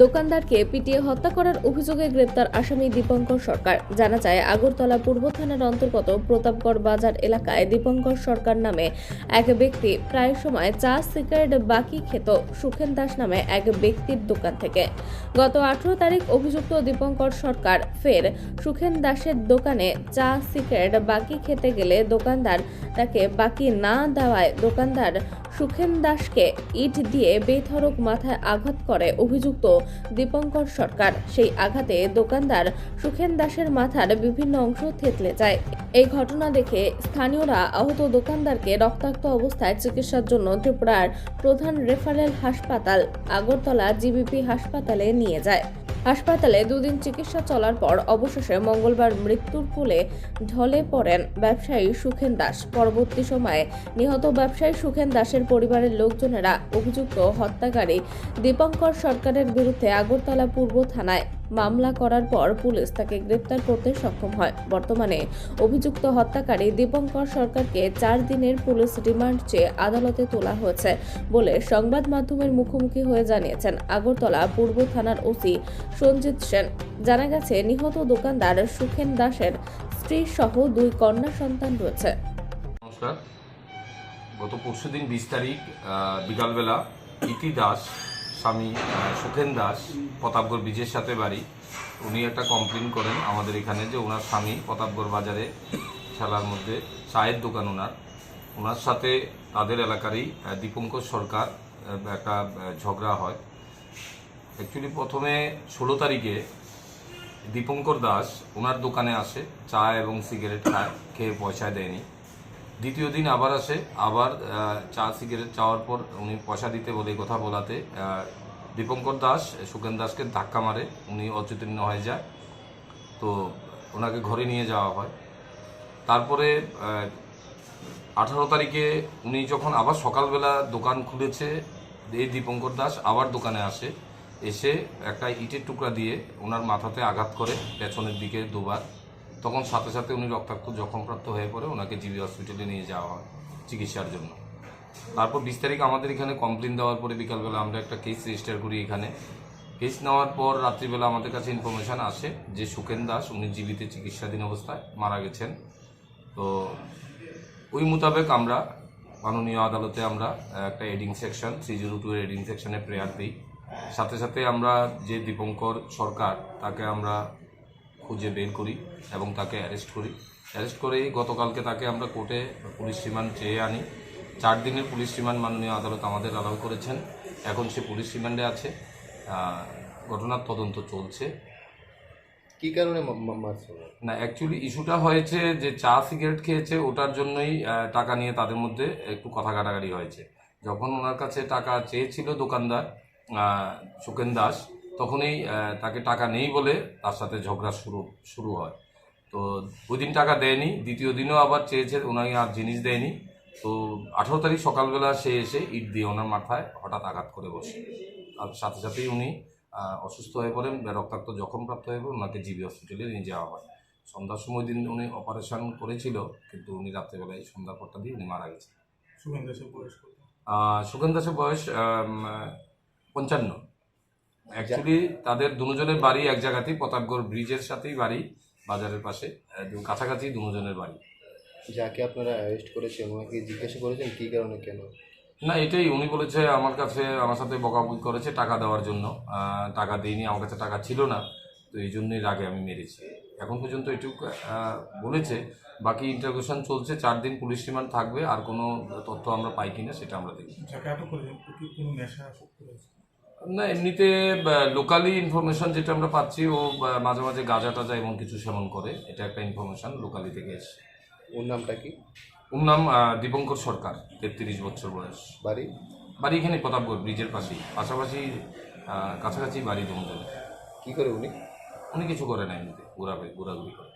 দোকানদারকে পিটিয়ে হত্যা করার অভিযোগে গ্রেপ্তার আসামি দীপঙ্কর সরকার। জানা যায়, আগরতলা পূর্ব থানার অন্তর্গত প্রতাপগড় বাজার এলাকায় দীপঙ্কর সরকার নামে এক ব্যক্তি প্রায় সময় চা, সিগারেট, বাকি খেত সুখেন দাস নামে এক ব্যক্তির দোকান থেকে। গত আঠারো তারিখ অভিযুক্ত দীপঙ্কর সরকার ফের সুখেন দাসের দোকানে চা, সিগারেট, বাকি খেতে গেলে দোকানদার তাকে বাকি না দেওয়ায় দোকানদার সুখেন দাসকে ইট দিয়ে বেধড়ক মাথায় আঘাত করে অভিযুক্ত দীপঙ্কর সরকার। সেই আঘাতে দোকানদার সুখেন দাসের মাথার বিভিন্ন অংশ থেতলে যায়। এই ঘটনা দেখে স্থানীয়রা আহত দোকানদারকে রক্তাক্ত অবস্থায় চিকিৎসার জন্য ত্রিপুরার প্রধান রেফারেল হাসপাতাল, আগরতলা জিবিপি হাসপাতালে নিয়ে যায়। হাসপাতালে দুদিন চিকিৎসা চলার পর অবশেষে মঙ্গলবার মৃত্যুর কোলে ঢলে পড়েন ব্যবসায়ী সুখেন দাস। পরবর্তী সময়ে নিহত ব্যবসায়ী সুখেন দাসের পরিবারের লোকজনেরা অভিযুক্ত হত্যাকারী দীপঙ্কর সরকারের বিরুদ্ধে আগরতলা পূর্ব থানায় মামলা করার পর পুলিশ তাকে গ্রেপ্তার করতে সক্ষম হয়। বর্তমানে অভিযুক্ত হত্যাকারী দীপঙ্কর সরকারকে চার দিনের পুলিশ রিমান্ড চেয়ে আদালতে তোলা হয়েছে বলে সংবাদ মাধ্যমের মুখোমুখি হয়ে জানিয়েছেন আগরতলা পূর্ব থানার ওসি সঞ্জিত সেন। জানা গেছে, নিহত দোকানদার সুখেন দাসের স্ত্রী সহ দুই কন্যা সন্তান রয়েছে। নমস্কার। গত পরশু দিন বিশ তারিখ বিকালবেলা ইতি দাস স্বামী সুখেন দাস, প্রতাপগড় ব্রিজের সাথে বাড়ি। উনি একটা কমপ্লেন করেন আমাদের এখানে যে ওনার স্বামী প্রতাপগড় বাজারে খেলার মধ্যে চায়ের দোকান ওনার। ওনার সাথে তাদের এলাকারই দীপঙ্কর সরকার একটা ঝগড়া হয়। অ্যাকচুয়ালি প্রথমে ষোলো তারিখে দীপঙ্কর দাস ওনার দোকানে আসে, চা এবং সিগারেট খায়, খেয়ে পয়সা দেয়নি। দ্বিতীয় দিন আবার আসে, আবার চা, সিগারেট চাওয়ার পর উনি পয়সা দিতে বলে কথা বলাতে দীপঙ্কর দাস, সুখেন দাসকে ধাক্কা মারে, উনি অচেতন্য হয়ে যায়। তো ওনাকে ঘরে নিয়ে যাওয়া হয়। তারপরে আঠারো তারিখে উনি যখন আবার সকালবেলা দোকান খুলেছে, এই দীপঙ্কর দাস আবার দোকানে আসে, এসে একটা ইটের টুকরা দিয়ে ওনার মাথাতে আঘাত করে, পেছনের দিকে দুবার। তখন সাথে সাথে উনি রক্তাক্ত জখমপ্রাপ্ত হয়ে পড়ে ওনাকে জিবি হসপিটালে নিয়ে যাওয়া হয় চিকিৎসার জন্য। তারপর বিশ তারিখ আমাদের এখানে কমপ্লেন দেওয়ার পরে বিকালবেলা আমরা একটা কেস রেজিস্টার করি এখানে। কেস নেওয়ার পর রাত্রিবেলা আমাদের কাছে ইনফরমেশন আসে যে সুকেন দাস, উনি জীবিত চিকিৎসাধীন অবস্থায় মারা গেছেন। তো ওই মোতাবেক আমরা মাননীয় আদালতে আমরা একটা adding section three zero two adding সেকশনে প্রেয়ার দিই। সাথে সাথে আমরা যে দীপঙ্কর সরকার, তাকে আমরা খুঁজে বের করি এবং তাকে অ্যারেস্ট করি। অ্যারেস্ট করেই গতকালকে তাকে আমরা কোর্টে পুলিশ রিমান্ড চেয়ে আনি। চার দিনের পুলিশ রিমান্ড মাননীয় আদালত আমাদের অ্যালাউ করেছেন। এখন সে পুলিশ রিমান্ডে আছে। ঘটনার তদন্ত চলছে। কি কারণে? না অ্যাকচুয়ালি ইস্যুটা হয়েছে যে চা সিগারেট খেয়েছে ওটার জন্যই টাকা নিয়ে তাদের মধ্যে একটু কথা কাটাকাটি হয়েছে। যখন ওনার কাছে টাকা চেয়েছিল দোকানদার সুকেন দাস তখনই তাকে টাকা নেই বলে তার সাথে ঝগড়া শুরু শুরু হয়। তো ওই দিন টাকা দেয়নি দ্বিতীয় দিনও আবার চেয়েছে ওনাকে আর জিনিস দেয়নি। তো আঠারো তারিখ সকালবেলা সে এসে ইট দিয়ে ওনার মাথায় হঠাৎ আঘাত করে বসে। তার সাথে সাথেই উনি অসুস্থ হয়ে পড়েন রক্তাক্ত জখমপ্রাপ্ত হয়ে পড়েন ওনাকে জিবি হসপিটালে নিয়ে যাওয়া হয়। সন্ধ্যার সময় দিন উনি অপারেশন করেছিল কিন্তু উনি রাত্রেবেলায় সন্ধ্যার পরটা দিয়ে উনি মারা গেছেন। সুগন্ধ দাসের বয়স সুগন দাসের বয়স পঞ্চান্ন। অ্যাকচুয়ালি তাদের দুজনের বাড়ি এক জায়গাতেই প্রতাপগড় ব্রিজের সাথেই বাড়ি বাজারের পাশে কাছাকাছি দুজনের বাড়ি। যাকে আপনারা অ্যারেস্ট করেছেন ওনাকে জিজ্ঞাসা করেছেন কী কারণে কেন? না এটাই উনি বলেছে আমার কাছে আমার সাথে বকাবকি করেছে টাকা দেওয়ার জন্য। টাকা দিইনি আমার কাছে টাকা ছিল না তো এই জন্যই রাগে আমি মেরেছি। এখন পর্যন্ত এটুকু বলেছে। বাকি ইন্টারভিউশন চলছে চার দিন পুলিশ রিমান্ড থাকবে আর কোনো তথ্য আমরা পাই কিনা সেটা আমরা দেখি না এমনিতে লোকালি ইনফরমেশন যেটা আমরা পাচ্ছি ও মাঝে মাঝে গাঁজা টাজা এমন কিছু সেবন করে। এটা একটা ইনফরমেশন লোকালি থেকে এসে ওর নামটা কি? ওর নাম দীপঙ্কর সরকার তেত্রিশ বছর বয়স। বাড়ি? বাড়ি এখানে প্রতাপগড় ব্রিজের পাশেই। পাশাপাশি কাছাকাছি বাড়ি দুজন কি করে উনি? উনি কিছু করে না এমনিতে ঘোরাবে ঘোরাঘুরি করে.